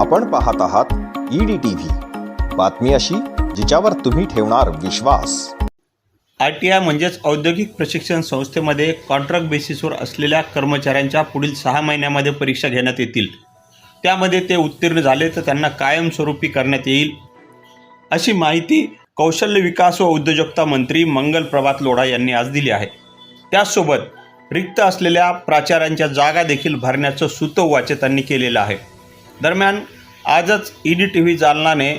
आपण पाहत आहात ईडी टीव्ही बातमी अशी जिच्यावर तुम्ही ठेवणार विश्वास. आय टी आय म्हणजेच औद्योगिक प्रशिक्षण संस्थेमध्ये कॉन्ट्रॅक्ट बेसिसवर असलेल्या कर्मचाऱ्यांच्या पुढील सहा महिन्यामध्ये परीक्षा घेण्यात येतील. त्यामध्ये ते उत्तीर्ण झाले तर त्यांना कायमस्वरूपी करण्यात येईल. अशी माहिती कौशल्य विकास व उद्योजकता मंत्री मंगल प्रभात लोढा यांनी आज दिली आहे. त्याचसोबत रिक्त असलेल्या प्राचार्यांच्या जागा देखील भरण्याचं सुतोवाच त्यांनी केलेलं आहे. दरम्यान आजच ई डी टी व्ही जालनाने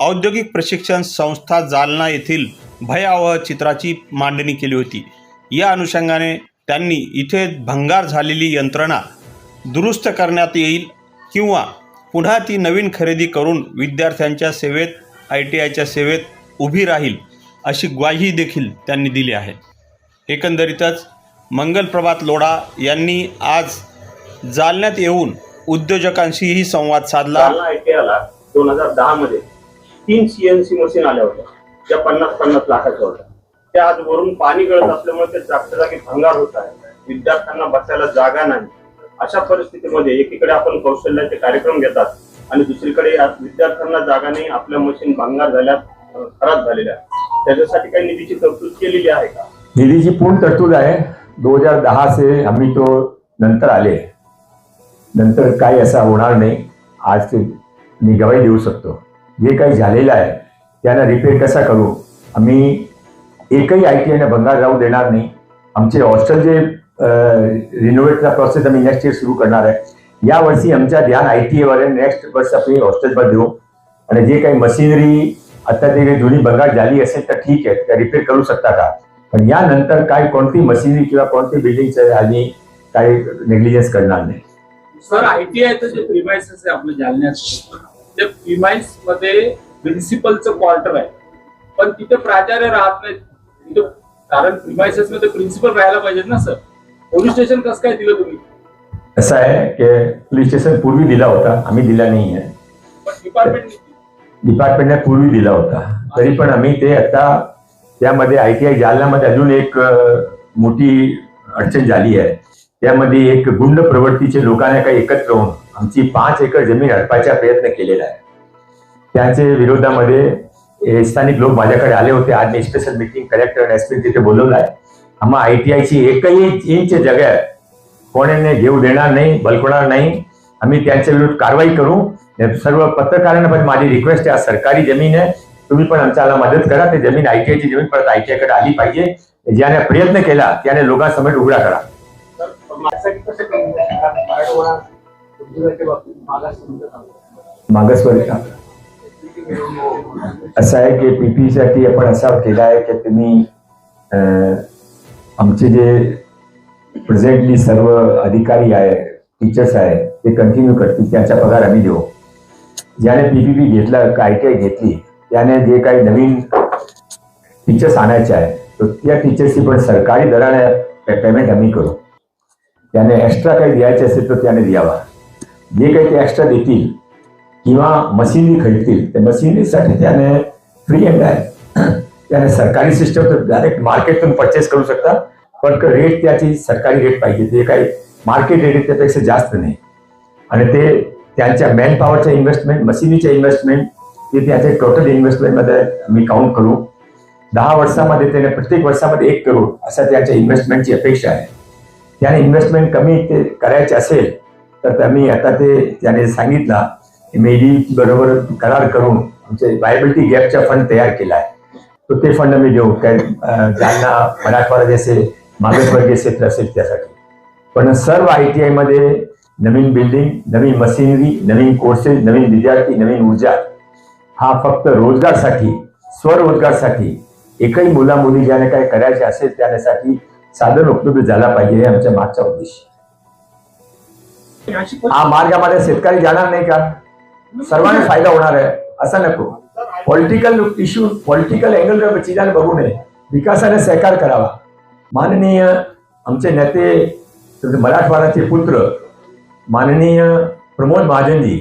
औद्योगिक प्रशिक्षण संस्था जालना येथील भयावह चित्राची मांडणी केली होती. या अनुषंगाने त्यांनी इथे भंगार झालेली यंत्रणा दुरुस्त करण्यात येईल किंवा पुन्हा ती नवीन खरेदी करून विद्यार्थ्यांच्या सेवेत आय टी आयच्या सेवेत उभी राहील अशी ग्वाही देखील त्यांनी दिली आहे. एकंदरीतच मंगल प्रभात लोढा यांनी आज जालन्यात येऊन उद्योजकांशीही संवाद साधला. जालना आयटीआयला दोन हजार दहा मध्ये तीन सीएनसी मशीन आल्या होत्या. त्या पन्नास पन्नास लाखाच्या होत्या. त्या आज वरून पाणी गळत असल्यामुळे ते जागच्या जागी भंगार होत आहे विद्यार्थ्यांना बसायला जागा नाही. अशा परिस्थितीमध्ये एकीकडे आपण कौशल्याचे कार्यक्रम घेतात आणि दुसरीकडे या विद्यार्थ्यांना जागा नाही आपल्या मशीन भंगार झाल्या खराब झालेल्या त्याच्यासाठी काही निधीची तरतूद केलेली आहे का? निधीची पूर्ण तरतूद आहे. दोन हजार दहा से आम्ही तो नंतर आले. नंतर काही असा होणार नाही आज ते मी गवाही देऊ शकतो. जे काही झालेलं आहे त्यांना रिपेअर कसा करू? आम्ही एकही आय टी आयने भंगार राहू देणार नाही. आमचे हॉस्टेल जे रिनोव्हेटचा प्रोसेस आम्ही नेक्स्ट इयर सुरू करणार आहे. यावर्षी आमच्या ध्यान आय टी आयवर नेक्स्ट वर्ष आपण हॉस्टेलवर देऊ. आणि जे काही मशिनरी आता ते काही जुनी भंगार झाली असेल तर ठीक आहे त्या रिपेअर करू शकता का? पण यानंतर काय कोणती मशिनरी किंवा कोणती बिल्डिंगचं आम्ही काही नेग्लिजन्स करणार नाही. सर आयटीआयचं जे प्रिमाइसेस आहे आपलं जालन्यात ते प्रिमाइसमध्ये प्रिन्सिपलचं क्वार्टर आहे. पण तिथे प्राचार्य राहत नाहीत. तिथे कारण प्रिमाइसेस मध्ये प्रिन्सिपल राहायला पाहिजेत ना सर. पोलीस स्टेशन कसं काय दिलं तुम्ही? असं आहे की पोलीस स्टेशन पूर्वी दिला होता. आम्ही दिला नाही आहे पण डिपार्टमेंट डिपार्टमेंटने पूर्वी दिला होता. तरी पण आम्ही ते आता त्यामध्ये आय टी आय जालन्यामध्ये अजून एक अं, मोठी अडचण झाली आहे. त्यामध्ये एक गुंड प्रवृत्तीचे लोकांना काही एकत्र होऊन आमची पाच एकर जमीन हडपायचा प्रयत्न केलेला आहे. त्याचे विरोधामध्ये स्थानिक लोक माझ्याकडे आले होते. आज मी स्पेशल मीटिंग कलेक्टर एसपी तिथे बोलवलं आहे. आम्हा आय टी आयची एकही इंच जगह कोणाने घेऊ देणार नाही बलकवणार नाही. आम्ही त्यांच्या विरुद्ध कारवाई करू. सर्व पत्रकारांना पण माझी रिक्वेस्ट आहे. आज सरकारी जमीन आहे. तुम्ही पण आमच्याला मदत करा. ते जमीन आयटीआयची जमीन परत आयटीआयकडे आली पाहिजे. ज्याने प्रयत्न केला त्याने लोकांसमोर उघडा करा. कसं कमी आहे? मराठवाडा उद्योगाच्या बाबतीत मागास मागासवर्ग असं आहे की पीपी साठी आपण असा केला आहे की तुम्ही आमचे जे प्रेझेंटली सर्व अधिकारी आहे टीचर्स आहे ते कंटिन्यू करतील. त्यांचा पगार आम्ही देऊ. ज्याने पीपीपी घेतला आय टी आय घेतली त्याने जे काही नवीन टीचर्स आणायचे आहे तर त्या टीचर्सची पण सरकारी दराने पेमेंट आम्ही करू. त्याने एक्स्ट्रा काही द्यायचे असेल तर त्याने द्यावा. जे काही ते एक्स्ट्रा देतील किंवा मशिनी खरीदतील त्या मशिनीसाठी त्याने फ्री हँड आहे त्याने सरकारी सिस्टम तर डायरेक्ट मार्केटतून परचेस करू शकता पण रेट त्याची सरकारी रेट पाहिजे. ते काही मार्केट रेट आहे त्यापेक्षा जास्त नाही. आणि ते त्यांच्या मॅन पॉवरच्या इन्व्हेस्टमेंट मशिनीच्या इन्व्हेस्टमेंट ते त्याचे टोटल इन्व्हेस्टमेंटमध्ये मी काउंट करू. दहा वर्षामध्ये त्याने प्रत्येक वर्षामध्ये एक करोड असा त्याच्या इन्व्हेस्टमेंटची अपेक्षा आहे. त्याने इन्व्हेस्टमेंट कमी ते करायचे असेल तर त्यांनी आता ते त्याने सांगितलं मेडी बरोबर करार करून आमचे वायबिलिटी गॅपचा फंड तयार केला आहे. तो ते फंड आम्ही देऊ. काय ज्यांना मराठवाडा जसे मागासवर्गीय क्षेत्र असेल त्यासाठी. पण सर्व आय टी आयमध्ये नवीन बिल्डिंग नवीन मशिनरी नवीन कोर्सेस नवीन विद्यार्थी नवीन ऊर्जा हा फक्त रोजगारसाठी स्वरोजगारसाठी एकही मुला मुली ज्याने काय करायचे असेल त्यासाठी साधन उपलब्ध झाला पाहिजे हे आमच्या मागचा उद्देश हा मार्गामध्ये शेतकरी जाणार नाही का? सर्वांना फायदा होणार आहे असं नको. पॉलिटिकल इश्यू पॉलिटिकल अँगल चिजाने बघू नये. विकासाने सहकार करावा. माननीय आमचे नेते मराठवाड्याचे पुत्र माननीय प्रमोद महाजनजी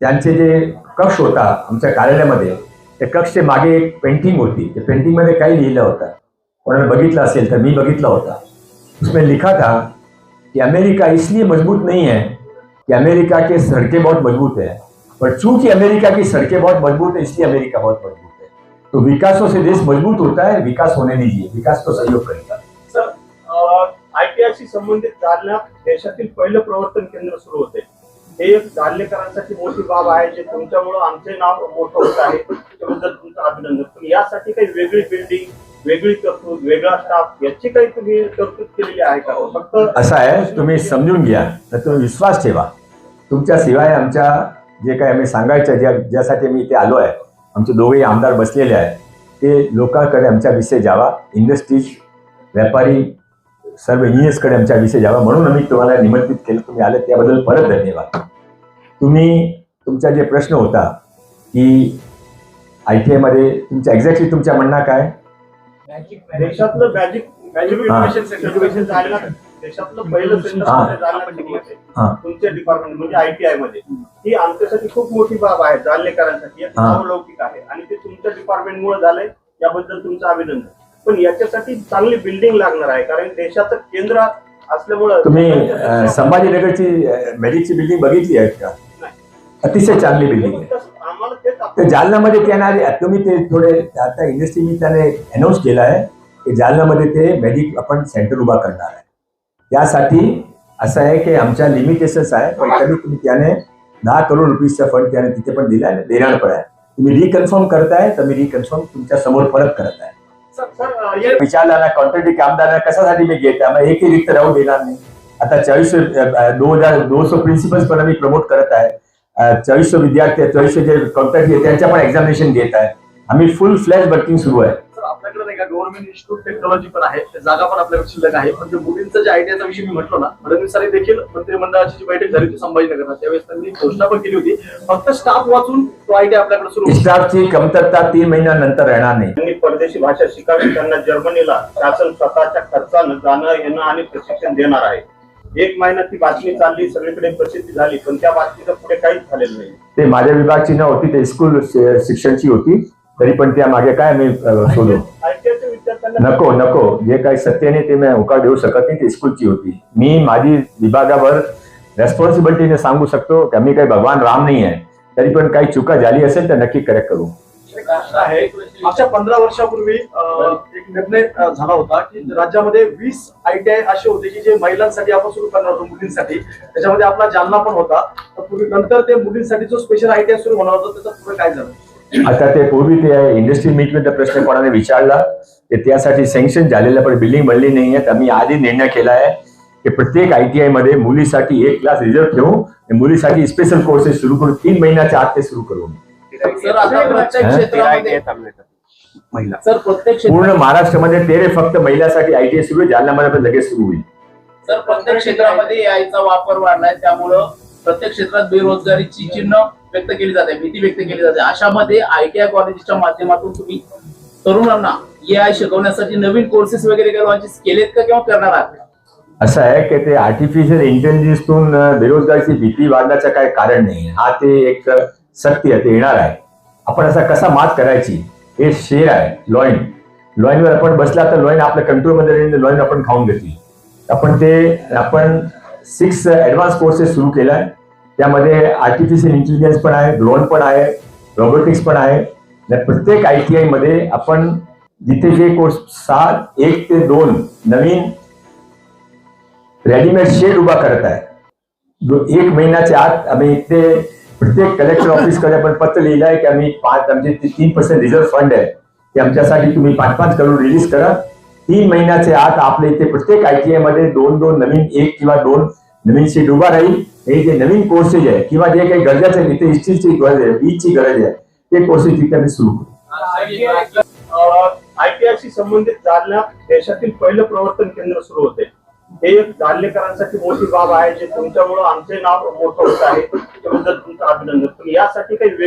त्यांचे जे कक्ष होता आमच्या कार्यालयामध्ये त्या कक्षचे मागे एक पेंटिंग होती. त्या पेंटिंगमध्ये काही लिहिलं होतं. कोणाला बघितलं असेल तर मी बघितला होता। उसमें लिखा था कि अमेरिका इसलिए मज़बूत नहीं है कि अमेरिका के सड़कें बहुत मज़बूत है, पर चूँकि अमेरिका की सड़कें बहुत मज़बूत है, इसलिए अमेरिका बहुत मज़बूत है। तो विकासों से देश मज़बूत होता है, विकास होने दीजिए विकास को सहयोग करेगा। सर आयटीआयशी संबंधित जालन्यात देशातील पहिलं प्रवर्तन केंद्र सुरू होते. हे एक जालनेकरांसाठी मोठी बाब आहे, जे तुमच्यामुळं आमचे नाव मोठं होत आहे. त्याबद्दल तुमचं अभिनंदन. पण यासाठी काही वेगळी बिल्डिंग वेगळी तरतूद वेगळा स्टाफ याची काही तुम्ही तरतूद केलेली आहे का? फक्त असं आहे तुम्ही समजून घ्या तर तुम्ही विश्वास ठेवा. तुमच्या शिवाय आमच्या जे काही आम्ही सांगायचं ज्या ज्यासाठी मी इथे आलो आहे आमचे दोघेही आमदार बसलेले आहेत ते लोकांकडे आमच्या विषय जावा इंडस्ट्रीज व्यापारी सर्व इंजिनियर्सकडे आमच्या विषय जावा म्हणून आम्ही तुम्हाला निमंत्रित केलं तुम्ही आले त्याबद्दल परत धन्यवाद. तुम्ही तुमचा जे प्रश्न होता की आय टी आयमध्ये तुमच्या एक्झॅक्टली तुमच्या म्हणणं काय? देशातलं मॅजिक मॅजिक. इनोव्हेशन जालन्यात देशातलं पहिलं सेंटर. हा. तुमच्या डिपार्टमेंट म्हणजे आयटीआयमध्ये. ही आमच्यासाठी खूप मोठी बाब आहे जालनेकरांसाठी. एक हा. नावलौकिक आहे. आणि ते तुमच्या डिपार्टमेंट मुळे झालंय. याबद्दल तुमचं अभिनंदन. पण याच्यासाठी चांगली बिल्डिंग लागणार आहे. कारण देशाचं केंद्र असल्यामुळं तुम्ही संभाजीनगरची मॅजिकची बिल्डिंग बघितली आहे का? अतिशय चांगली बिल्डिंग आहे. तर आपण- जालन्यामध्ये त्यांना तुम्ही ते थोडे आता इंडस्ट्री मी त्याने अनाऊन्स केलं आहे. की जालन्यामध्ये ते मॅजिक आपण सेंटर उभा करणार आहे. त्यासाठी असं आहे की आमच्या लिमिटेशन्स आहे. पण तरी तुम्ही त्याने दहा करोड रुपीजचा फंड त्याने तिथे पण दिला आहे. देणार पण आहे. तुम्ही रिकन्फर्म करताय तर मी रिकन्फर्म तुमच्या समोर परत करत आहे. सर सर, अं, या- विचारला कॉन्ट्रॅक्टी कामदारांना कशासाठी मी घेत आहे एकही रिक्त राहू देणार नाही. आता चाळीसशे दोन हज़ार दोनशे प्रिन्सिपल्स पण आम्ही प्रमोट करत आहे. अं, चाळीसशे विद्यार्थी चाळीसशे जे कॉन्ट्रॅक्ट आहे त्यांच्या पण एक्झामिनेशन घेत आहे आम्ही फुल फ्लॅश वर्किंग सुरू आहे. तर आपल्याकडे नाही का गव्हर्नमेंट इन्स्टिट्यूट टेक्नॉलॉजी पण आहे त्या जागा पण आपल्याकडे शिल्लक आहे. पण जे मुलींचं जे आयटीआयचा विषय मी म्हटलो ना फडणवीस सरांनी देखील मंत्रिमंडळाची जी बैठक झाली होती संभाजीनगरला त्यावेळेस त्यांनी घोषणा पण केली होती. फक्त स्टाफ वाचून तो आयटीआय आपल्याकडे सुरू. स्टाफची कमतरता तीन महिन्यानंतर राहणार नाही. त्यांनी परदेशी भाषा शिकावी त्यांना जर्मनीला शासन स्वतःच्या खर्चानं जाणं येणं आणि प्रशिक्षण देणार आहे. एक महिन्यात ती बातमी चालली सगळीकडे प्रसिद्धी झाली पण त्या बातमीचं पुढे काहीच झालेलं नाही. ते माझ्या विभागची नव्हती ते स्कूल शिक्षणची होती तरी पण त्या मागे काय मी विद्यार्थ्यांना नको नको. जे काही सत्याने ते मी होकार देऊ शकत नाही ते स्कूलची होती. मी माझी विभागावर रेस्पॉन्सिबिलिटीने सांगू शकतो की मी काही भगवान राम नाही आहे तरी पण काही चुका झाली असेल तर नक्की करेक्ट करू. आहे. मागच्या पंधरा वर्षापूर्वी एक निर्णय झाला होता की राज्यामध्ये वीस आयटीआय असे होते की जे महिलांसाठी आपण सुरू करणार होतो मुलींसाठी. त्याच्यामध्ये आपला जालना पण होता. तर पूर्वी नंतर ते मुलींसाठी जो स्पेशल आयटीआय सुरू होणार होता त्याचं पुढे काय झालं? आता ते पूर्वी ते इंडस्ट्री मीटमध्ये प्रश्न कोणाने विचारला ते त्यासाठी सँक्शन झालेलं पण बिल्डिंग बनली नाही आहे आम्ही आधी निर्णय केला आहे की प्रत्येक आयटीआयमध्ये मुलीसाठी एक क्लास रिझर्व ठेवू मुलीसाठी स्पेशल कोर्सेस सुरू करू तीन महिन्याच्या आत ते सुरू करू सर आता प्रत्येक? क्षेत्रामध्ये सर प्रत्येक पूर्ण महाराष्ट्रामध्ये तेरे फक्त महिलासाठी आयटीआय सुरू आहे जालन्यामध्ये पण लगेच सुरू होईल. तर प्रत्येक क्षेत्रामध्ये याचा वापर वाढलाय त्यामुळं प्रत्येक क्षेत्रात बेरोजगारीची चिन्ह व्यक्त केली जाते भीती व्यक्त केली जाते. अशामध्ये आयटीआय कॉलेजच्या माध्यमातून तुम्ही तरुणांना ए शिकवण्यासाठी नवीन कोर्सेस वगैरे काही लॉन्चेस केलेत का किंवा करणार आहात असं आहे की ते आर्टिफिशियल इंटेलिजन्सतून बेरोजगारीची भीती वाढण्याचं काय कारण नाही. हा ते एक सत्य ते येणार आहे. आपण असा कसा मात करायची? हे शेर आहे लॉईन लॉईनवर आपण बसला तर लॉईन आपल्या कंट्रोलमध्ये लॉईन आपण खाऊन घेतली. आपण ते आपण सिक्स ऍडव्हान्स कोर्सेस सुरू आहे त्यामध्ये आर्टिफिशियल इंटेलिजन्स पण आहे ड्रोन पण आहे रोबोटिक्स पण आहे. प्रत्येक आय टी आयमध्ये आपण जिथे जे कोर्स सात एक ते दोन नवीन रेडीमेड शेड उभा करत आहे. जो एक महिन्याच्या आत आम्ही ते प्रत्येक कलेक्टर ऑफिसकडे आपण पत्र लिहिलं आहे की आम्ही पाच आमचे तीन पर्सेंट रिझर्व्ह फंड आहे. ते आमच्यासाठी तुम्ही पाच पाच करोड रिलीज करा. तीन महिन्याचे आत आपल्या इथे प्रत्येक आयटीआयमध्ये दोन दोन नवीन एक किंवा दोन नवीन सीट उभा राहील. हे जे नवीन कोर्सेस आहे किंवा जे काही गरजेचं आहे तिथे हिस्ट्रीची गरज आहे बीजची गरज आहे ते कोर्सेस तिथे आम्ही सुरू करू. आयटीआयशी संबंधित जालना देशातील पहिलं प्रवर्तन केंद्र सुरू होते. हे एक जालनेकरांसाठी मोठी बाब आहे जे तुमच्यामुळं आमचे नाव मोठं होत आहे. त्याबद्दल तुमचं अभिनंदन पण यासाठी काही वेग